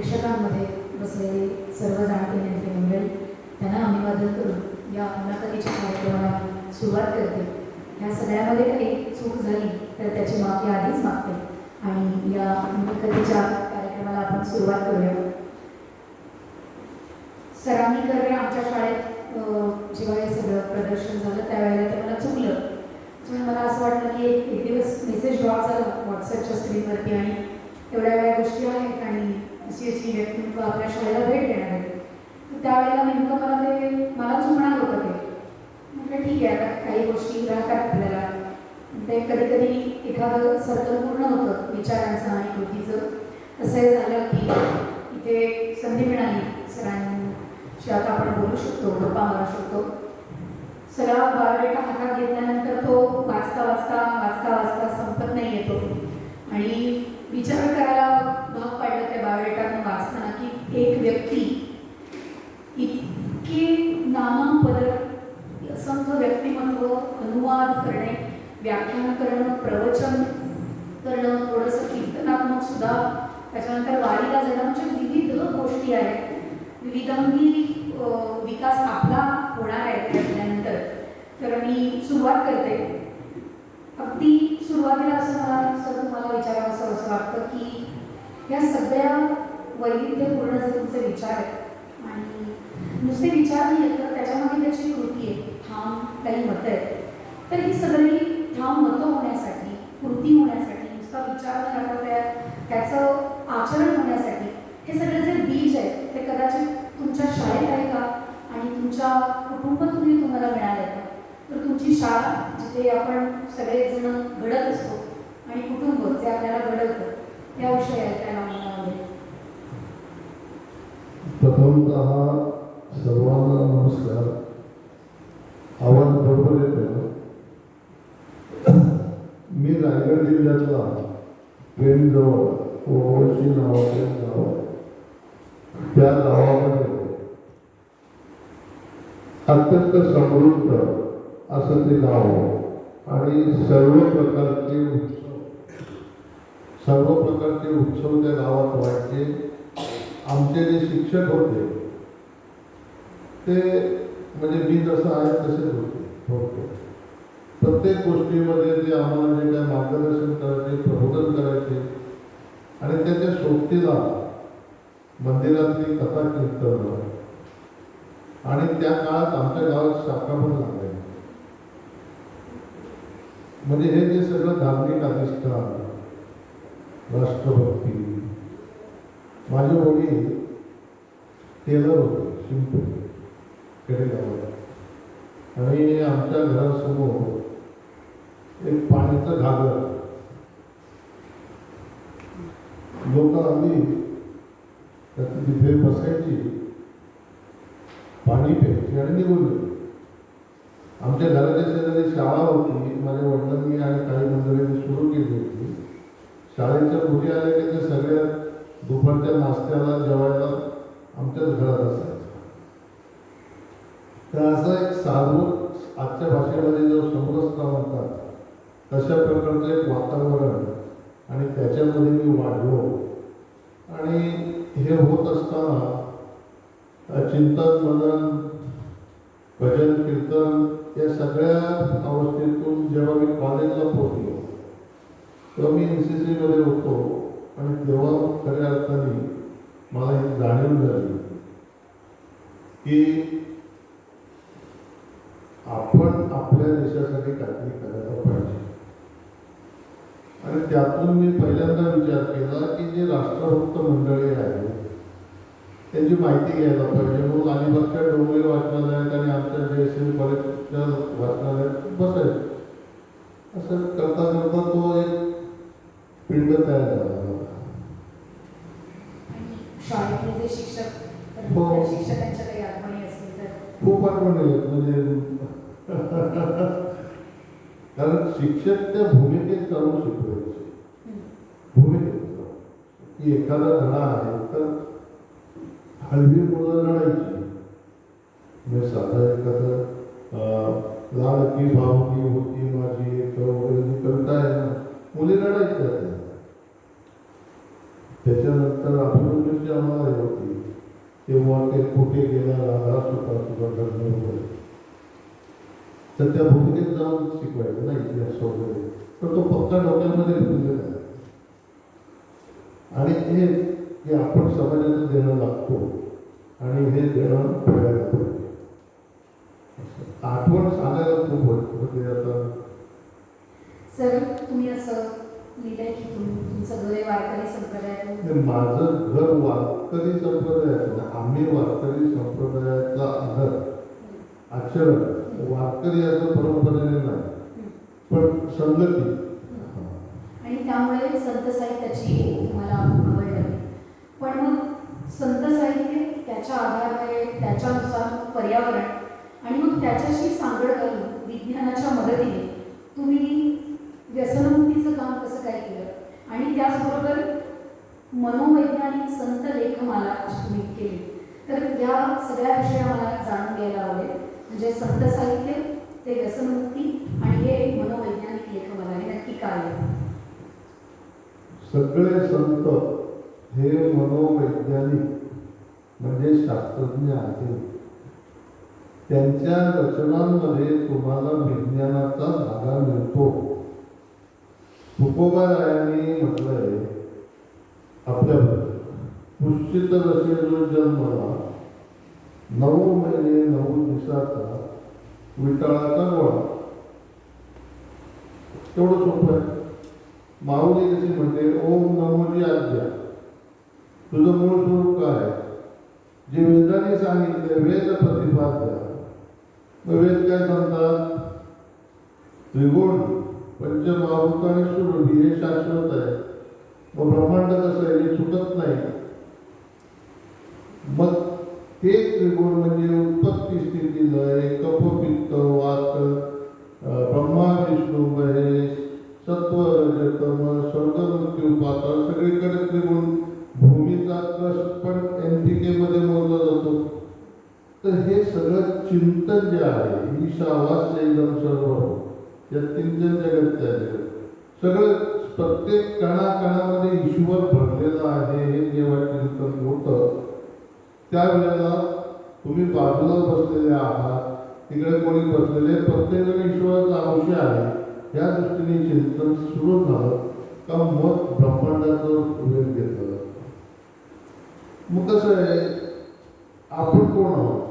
प्रेक्षकांमध्ये बसलेले सर्व जाणते नेते मंडळी त्यांना अभिवादन करून या मुलाखतीच्या कार्यक्रमाला सुरुवात करते. या सगळ्यामध्ये काही चूक झाली तर त्याची माफी आधीच मागते आणि या मुलाखतीच्या कार्यक्रमाला आपण सुरुवात करूया. सरांनी करणे आमच्या शाळेत जेव्हा हे सगळं प्रदर्शन झालं त्यावेळेला ते मला चुकलं. त्यामुळे मला असं वाटलं की एक एक दिवस मेसेज ड्रॉप झाला व्हॉट्सअपच्या स्क्रीनवरती आणि एवढ्या वेळ्या गोष्टी आहेत आणि अशी अशी व्यक्तिमत्व आपल्या शाळेला भेट देणार आहे तर त्यावेळेला नेमकं मला ते मलाच चुकणार होतं ते. म्हटलं ठीक आहे आता काही गोष्टी राहतात आपल्याला. ते कधी कधी एखादं सर्कल पूर्ण होतं विचारांचं आणि कृतीचं असं झालं की इथे संधी मिळाली सरांशी आता आपण बोलू शकतो गप्पा मारू शकतो. सगळा बायोडेटा हातात घेतल्यानंतर तो वाचता वाचता वाचता वाचता संपत नाही येतो. आणि विचार करायला भाग पाडलं त्या बायोडेटातून वाचताना की एक व्यक्ती इतके नामांपद असंख्य व्यक्तिमत्व अनुवाद करणे व्याख्यान करणं प्रवचन करणं थोडंसं कीर्तनात्मक सुद्धा त्याच्यानंतर वारीला जाणं म्हणजे विविध गोष्टी आहेत. विविधांगी विकास आपला होणार आहे त्याच्यानंतर तर मी सुरुवात करते. अगदी सुरुवातीला असं मला सर तुम्हाला विचारावं असं असं वाटतं की या सगळ्या वैविध्यपूर्ण जे तुमचे विचार आहेत. आणि नुसते विचार नाही आहेत तर त्याच्यामध्ये त्याची कृती आहे ठाम काही मतं आहेत. तर ही सगळी ठाम मतं होण्यासाठी कृती होण्यासाठी नुसता विचार न करता त्या त्याचं आचरण होण्यासाठी हे सगळे जे बीज आहेत ते कदाचित तुमच्या शाळेत आहे का? आणि तुमच्या कुटुंबातूनही तुम्हाला मिळालं आहे तर तुमची शाळा जिथे आपण सगळेजण घडत असतो आणि कुटुंब जे आपल्याला घडवतं त्याविषयी ऐकायला मला आवडेल प्रथमतः सर्वांना नमस्कार. आवाज बरोबर येतो मी रायगड जिल्ह्यातला पेणजवळ ओवळशी नावाचे गाव आहे. त्या गावामध्ये अत्यंत समृद्ध असं ते गाव आणि सर्व प्रकारचे उत्सव सर्व प्रकारचे उत्सव त्या गावात व्हायचे. आमचे जे शिक्षक होते ते म्हणजे मी जसं आहे तसेच होते. होते. प्रत्येक गोष्टीमध्ये ते आम्हाला जे काय मार्गदर्शन करायचे प्रबोधन करायचे आणि त्याच्या सोबतीला मंदिरातली कथा कीर्तन आणि त्या काळात आमच्या गावात शाखा पण म्हणजे हे जे सगळं धार्मिक अधिष्ठान राष्ट्रभक्ती माझे वडील टेलर होते शिंपू खेडेगावात आणि आमच्या घरासमोर एक पाण्याचं घागर. लोक आली तिथे बसायची पाणी प्यायची आणि निघून आमच्या घराच्या शेजारी शाळा होती. माझ्या वडिलांनी आणि काही मंडळींनी सुरू केली होती. शाळेच्या मुली आल्या की ते सगळ्या दुपारच्या नाश्त्याला जेवायला आमच्याच घरात असायचं. तर असं एक साधूत आजच्या भाषेमध्ये जो समरसता म्हणतात तशा प्रकारचं एक वातावरण आणि त्याच्यामध्ये मी वाढलो. आणि हे होत असताना चिंतन मनन भजन कीर्तन या सगळ्या अवस्थेतून जेव्हा मी कॉलेजला पोहोचलो तेव्हा मी एन सी सीमध्ये होतो आणि तेव्हा खऱ्या अर्थाने मला ही जाणीव झाली की आपण आपल्या देशासाठी काहीतरी करायला पाहिजे. आणि त्यातून मी पहिल्यांदा विचार केला की जे राष्ट्रभक्त मंडळी आहेत त्यांची माहिती घ्यायला पाहिजे म्हणून अलिबागच्या डोंगरी वाचनालयात आणि आमच्या जे एस एम कॉलेजच्या वाचनालयात बसायचं असं करता करता तो एक पिंड तयार झाला हो. खूप आठवणी आहेत म्हणजे कारण शिक्षक त्या भूमिकेत जाऊन शिकवायचे. भूमिकेत जाऊन. की एखादा धडा आहे तर हळवी मुलं रडायची. म्हणजे साधा एखादं लाडकी भावकी होती माझी एक वगैरे जी कविता आहे ना मुली रडायच्या त्या. त्याच्यानंतर अभिमन्यूची आम्हाला होती तेव्हा ते कुठे गेला राधा सुद्धा सुद्धा धर्म वगैरे. तर त्या भूमिकेत जाऊन शिकवायचं ना इतिहास वगैरे. तर तो पक्का डोक्यामध्ये रुजलेला आहे. आणि एक की आपण समाजाचं देणं लागतो आणि हे देणं करायला पाहिजे असं. आठवण सांगायला खूप होत- आता. सर तुम्ही असं लिहिलंय की तुमचं घर हे वारकरी संप्रदायातून हे माझं घर वारकरी संप्रदायाचं नाही. आम्ही वारकरी संप्रदायाचा आधार आचरण. वारकरी याचं परंपरेने नाही. पण संगती. आणि त्यामुळे संत साहित्याची तुम्हाला आवड लागली पण मग संत साहित्य त्याच्या आधारे त्याच्यानुसार पर्यावरण आणि मग त्याच्याशी सांगड घालून विज्ञानाच्या मदतीने तुम्ही व्यसनमुक्तीचं काम कसं काय केलं? आणि त्याचबरोबर मनोवैज्ञानिक संत लेखमाला तुम्ही केली. तर या सगळ्या विषया मला जाणून घ्यायला आवडेल. म्हणजे संत साहित्य ते व्यसनमुक्ती आणि हे मनोवैज्ञानिक लेखमाला हे नक्की काय सगळे संत हे मनोवैज्ञानिक म्हणजे शास्त्रज्ञ आहेत. त्यांच्या रचनांमध्ये तुम्हाला विज्ञानाचा धागा मिळतो. तुकोबारायांनी म्हटलंय आपल्या पुष्टित रसे जन्मला नऊ महिने नऊ दिवसाचा विटाळाचा गोळा. तेवढं सोपं आहे. माऊली कशी म्हणते ओम नमोजी आज्ञा. तुझं मूळ स्वरूप काय जे वेदाने सांगितले वेद प्रतिपाद्य. मग वेद काय सांगतात? त्रिगुण पंचमहाभूत आणि स्वरूप हे शाश्वत आहे. मग ब्रह्मांड कसं आहे? हे सुटत नाही. मग ते त्रिगुण म्हणजे उत्पत्ती स्थिती. आहे एकदम सर्व या चिंतन जगत. सगळं प्रत्येक कणाकणामध्ये ईश्वर भरलेला आहे हे जेव्हा चिंतन होतं त्यावेळेला तुम्ही बाजूला बसलेले आहात तिकडे कोणी बसलेले प्रत्येकजण ईश्वराचा अंश आहे. या दृष्टीने चिंतन सुरू झालं का मग ब्रह्मांडाचं वेळ घेतलं मग कसं आहे आपण कोण आहोत?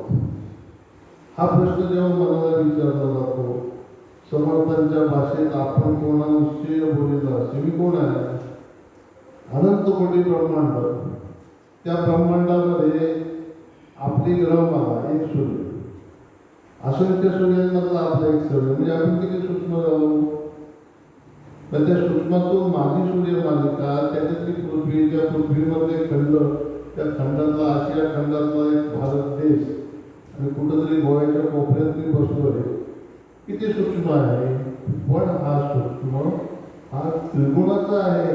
हा प्रश्न जेव्हा मनाला विचारला जातो समर्थांच्या भाषेत आपण कोणा निश्चय बोलीला मी कोण आहे? अनंत कोटी ब्रह्मांड. त्या ब्रह्मांडामध्ये आपली ग्रहमाला एक सूर्य. असंख्य सूर्यांमधला आपला एक सूर्य. म्हणजे आपण किती सूक्ष्म झालो तर त्या सूक्ष्मातून माझी सूर्यमालिका त्याच्यातली पृथ्वी त्या पृथ्वीमध्ये खंड त्या खंडातला आशिया खंडातला एक भारत देश आणि कुठंतरी गोव्याच्या कोपऱ्यात मी बसलोय किती सूक्ष्म आहे. पण हा सूक्ष्म हा त्रिगुणाचा आहे.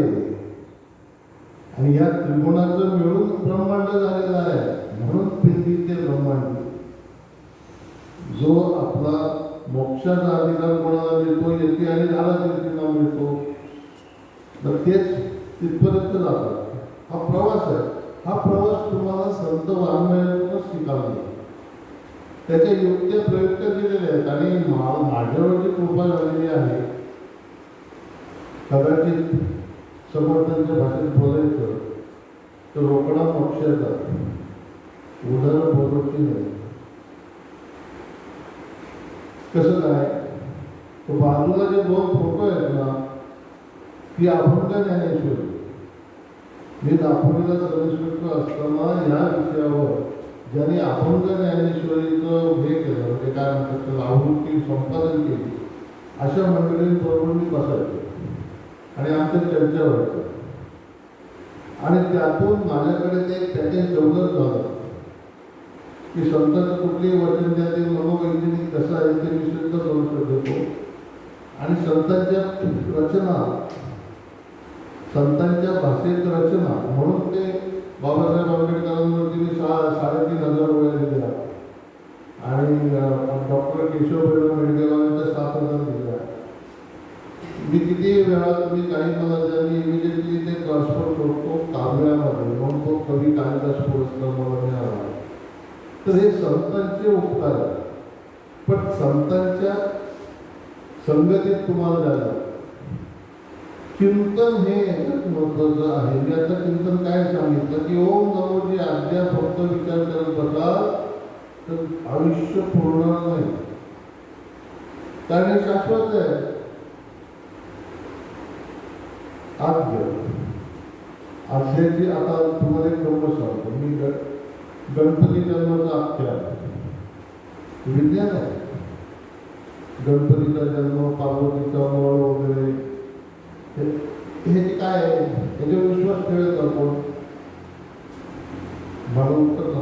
आणि या त्रिगुणाचं मिळून ब्रह्मांड झालेलं आहे. म्हणून पिंडी ते ब्रह्मांड. जो आपला मोक्षाचा अधिकार कोणाला मिळतो येते आणि झाला तीर्थींना मिळतो. तर तेच तिथपर्यंत जातात हा प्रवास आहे. हा प्रवास तुम्हाला संत वाङ्मयातूनच शिकायला लागतो त्याचे युक्त्या प्रयुक्त केलेले आहेत. आणि माझ्यावरची कृपा झालेली आहे कदाचित समर्थांच्या भाषेत बोलायचं तर रोकडा पक्षाचा उदाहरण बोलवची नाही. कसं काय? तो बाजूला जे दोन फोटो आहेत ना ती अभंग ज्ञानेश्वर मी दाखवलेला सर्वेश्वर असताना या विषयावर ज्यांनी अभंग ज्ञानेश्वरीचं हे केलं म्हणजे काय म्हणतात त्याला आवृत्ती संपादन केली अशा मंडळींबरोबर मी बसायचो आणि आमच्या चर्चा व्हायचं. आणि त्यातून माझ्याकडे ते त्याचे पॅकेज डेव्हलप झालं. की संतांचं कुठलेही वचन द्या ते मनोवैज्ञानिक कसं आहे ते मी सिद्ध करू शकतो आणि संतांच्या रचना संतांच्या भाषेत रचना म्हणून ते बाबासाहेब आंबेडकरांवरती मी सहा साडेतीन हजार वेळा दिला आणि डॉक्टर केशव बेडा सात हजार दिला मी किती वेळा तुम्ही काही मला त्यांनी इमिजिएटली ते ट्रान्सफर करतो काव्यामध्ये म्हणून तो कवी कालिदास पुरस्कार मला मिळाला तर हे संतांचे उपकार पण संतांच्या संगतीत तुम्हाला जायला चिंतन हे याच्यात महत्वाचं आहे. मी आता चिंतन काय सांगितलं? की ओम नमोजी आज्ञा फक्त विचार करत बसाल तर आयुष्य पूर्ण नाही कारण हे शाश्वत आहे. आद्य आद्याची आता तुम्हाला एक गंमत सांगतो. मी ग- गणपती जन्माचा आख्या विज्ञान आहे. गणपतीचा जन्म पार्वतीचा मळ वगैरे हे जे काय आहे याच्यावर विश्वास ठेवेल का कोण? मला उत्तर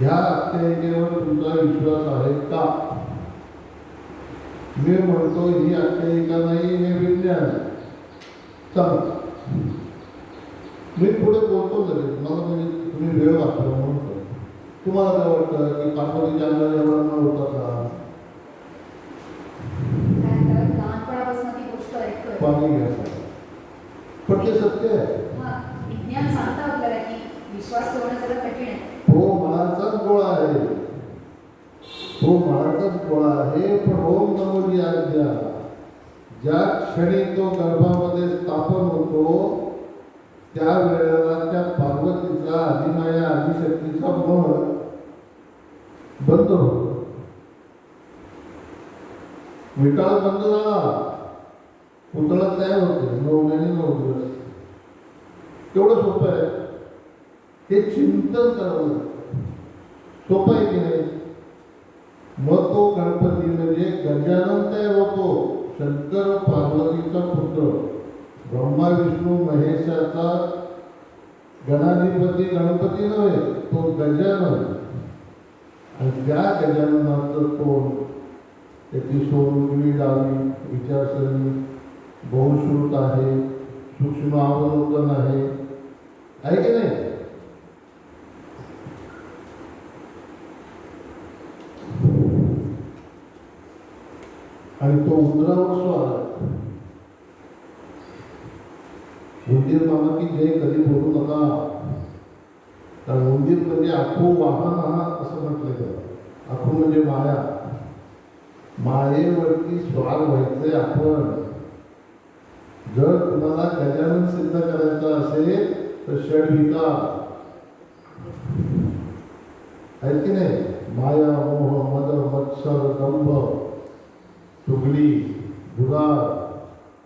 ह्या आख्यायिकेवर तुमचा विश्वास आहे का? मी म्हणतो ही आख्यायिका नाही हे विज्ञान आहे. मी पुढे बोलतो लगेच मला म्हणजे तुम्ही वेळ वाचला म्हणतो तुम्हाला काय वाटतं? की पार्वतीच्या अंगाला एवढा न होता का काय तर लहानपणापासून ती गोष्ट ऐकतोय पाणी घ्यायचं सत्य आहे. हा मनाचाच गोळा आहे. तो मनाचाच गोळा आहे पण ओम नमोजी आज्ञा. ज्या क्षणी तो गर्भामध्ये स्थापन होतो त्या वेळेला त्या पार्वतीचा आदिमाया आदिशक्तीचा मन बंद होतो. विटाळ बंद झाला. पुतळा तयार होते? नऊ महिने नऊ दिवस तेवढं सोपं आहे. हे चिंतन करावं सोपं आहे की नाही? मग तो गणपती म्हणजे गजानन तयार होतो. शंकर पार्वतीचा पुत्र. ब्रह्मा विष्णू महेशाचा गणाधिपती गणपती नव्हे तो गजानन. आणि त्या गजाननाचं तोंड त्याची सोडून डावी विचारसरणी. बहुश्रुत आहे सूक्ष्म अवलोकन आहे. आहे की नाही? आणि तो उंदरावर स्वार उंदीर बाबा की जय कधी बोलू नका. कारण उंदीर म्हणजे आखो वाहन आहात असं म्हटलं गेलं आखो म्हणजे माया. मायेवरती स्वार व्हायचंय आपण. जर तुम्हाला गजानन सिद्ध करायचं असेल तर षडविका आहे की नाही? माया मोह मद मत्सर दंभ चुगली दुरार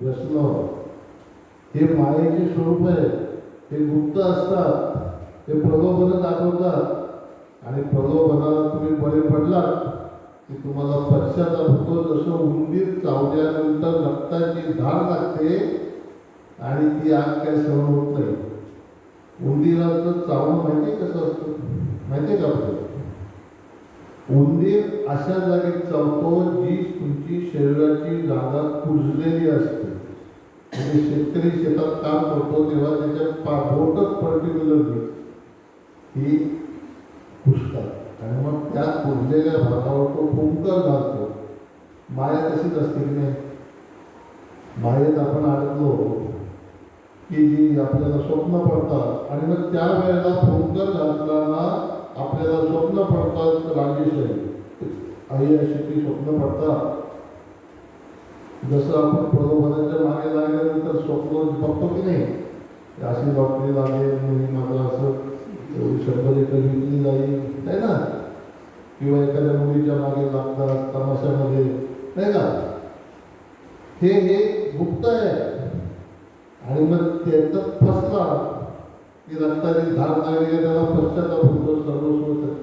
व्यसन हे मायेचे स्वरूप आहे. ते गुप्त असतात. ते प्रलोभन दाखवतात. आणि प्रलोभनाला तुम्ही बरे पडलात. की तुम्हाला पश्चाताप होतो जसं उंदीर चावल्यानंतर रक्ताची धार लागते आणि ती आग काय सहन होत नाही. उंदीराचं चावणं माहिती कसं असतं? माहिती का आपल्याला? उंदीर अशा जागेत चावतो जी तुमची शरीराची जागा कुजलेली असते. म्हणजे शेतकरी शेतात काम करतो तेव्हा त्याच्या पाठोटच पर्टिक्युलरली ही कुसतात आणि मग त्या कुजलेल्या भागावर तो फुंकर घालतो. माया तशीच असते की नाही? मायेत आपण अडकलो की जी आपल्याला स्वप्न पडतात. आणि मग त्या वेळेला फुंकर घालताना आपल्याला स्वप्न पडतात राजेश आई अशी ती स्वप्न पडतात. जसं आपण प्रलोभनाच्या मागे लागल्यानंतर स्वप्न बघतो की नाही? अशी लॉटरी लागेल माझं असं शंभर एकर विकली जाईल. नाही ना? किंवा एखाद्या मुलीच्या मागे लागतात तमाशामध्ये. नाही का? हे हे गुप्त आहे. आणि मग त्यांचा फसला की रक्ताची धार लागली त्याला पश्चाताप होतो सर्वस्व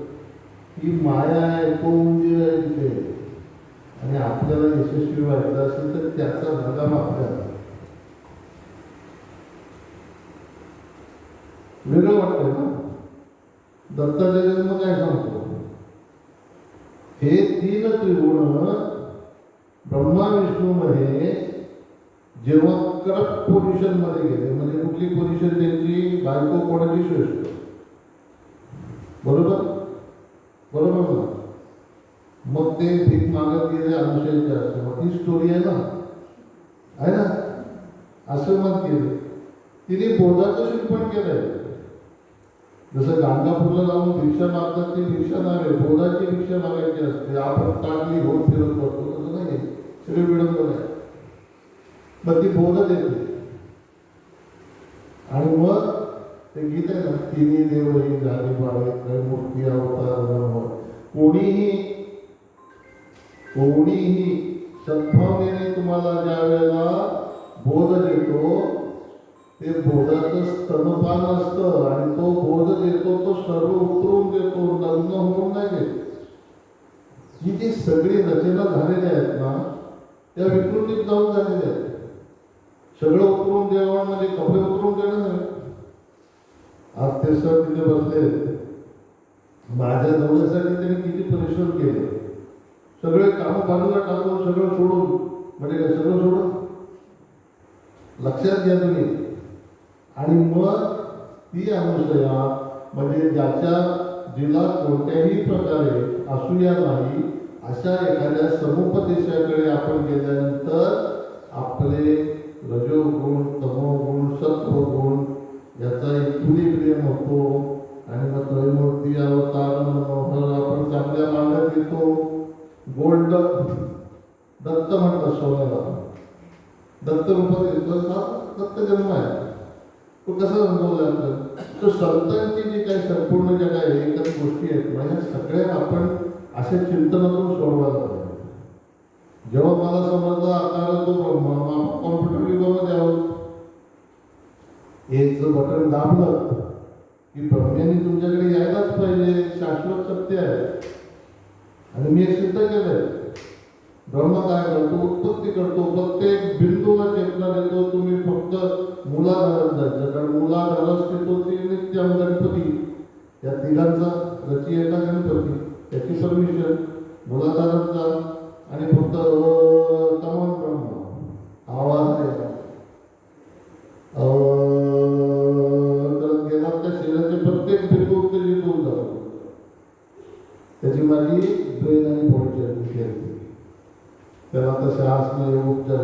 ही माया आहे तो उंजीर आहे तिथे. आणि आपल्याला यशस्वी व्हायचं असेल तर त्याचा लगाम आपल्याला वेगळं वाटतंय ना? दत्ताच्या जन्म काय सांगतो? हे तीन त्रिगुण ब्रह्मा विष्णू मध्ये जेव्हा करप्ट पोझिशनमध्ये गेले म्हणजे कुठली पोझिशन त्यांची? बायको कोणाची श्रेष्ठ? बरोबर? बरोबर ना? मग ते भीक मागत गेले अनुशयच्या आश्रमात ही स्टोरी आहे ना? आहे ना? आश्रमात गेले. तिने बोधाचं शिल्पण केलंय. जसं गाणगापूरला जाऊन भिक्षा मागतात ते भिक्षा नव्हे बोधाची भिक्षा मागायची असते. आपण ताटली होत फिरत पडतो. तसं नाही सगळे विडंबन आहे मग ती बोध देते आणि मग ते गीत आहे ना तिन्ही देवही झाली बाळे मूर्ती अवतार कोणीही कोणीही सद्भावनेने तुम्हाला ज्या वेळेला बोध देतो ते भोगाचं स्तनपान असतं आणि तो भोग देतो तो सर्व उतरून देतो लग्न होऊन नाही देत. ही जी सगळी रचना झालेल्या आहेत ना त्या विकृतीत जाऊन झालेल्या आहेत. सगळं उतरून देणं म्हणजे कपडे उतरून देणं नाही. आज ते सर तिथे बसले. माझ्या नवऱ्यासाठी त्यांनी किती परिश्रम केले. सगळे कामं बाजूला टाकून सगळं सोडून. म्हणजे काय सगळं सोडून? लक्षात घ्या तुम्ही. आणि मग ती अनुसया म्हणजे ज्याच्या जिला कोणत्याही प्रकारे असूया नाही अशा एखाद्या समुपदेशाकडे आपण गेल्यानंतर आपले रजोगुण तमोगुण सत्वगुण याचा इक्विलिब्रियम होतो. आणि मग त्रयमूर्ती अवतार मनोहर आपण चांगल्या मांडत येतो. गोल्ड दत्त म्हणतात सोन्याला. दत्त रूपात येतो हा दत्त जन्म आहे. तो कसा अनुभवला जातो तो संतांची जी काही संपूर्ण ज्या काही एकच गोष्टी आहेत मग ह्या सगळ्या आपण अशा चिंतनातून सोडवायला पाहिजे. जेव्हा मला समजलं आकार तो मग आपण कॉम्प्युटर युगामध्ये आहोत. एक जर बटन दाबलं की ब्रह्म्याने तुमच्याकडे यायलाच पाहिजे शाश्वत सत्य आहे. आणि मी हे सिद्ध आहे धर्म काय करतो उत्पत्ती करतो. प्रत्येक बिंदूला चेतना देतो. तुम्ही फक्त मुलाधारच जायचं. कारण मुलाधारच देतो ते नित्यम गणपती. या तिघांचा रची एका गणपती? त्याची परमिशन मुलाधारात आणि फक्त तमाम ब्रह्म. आवाज आहे माझी ब्रेन आणि बॉडी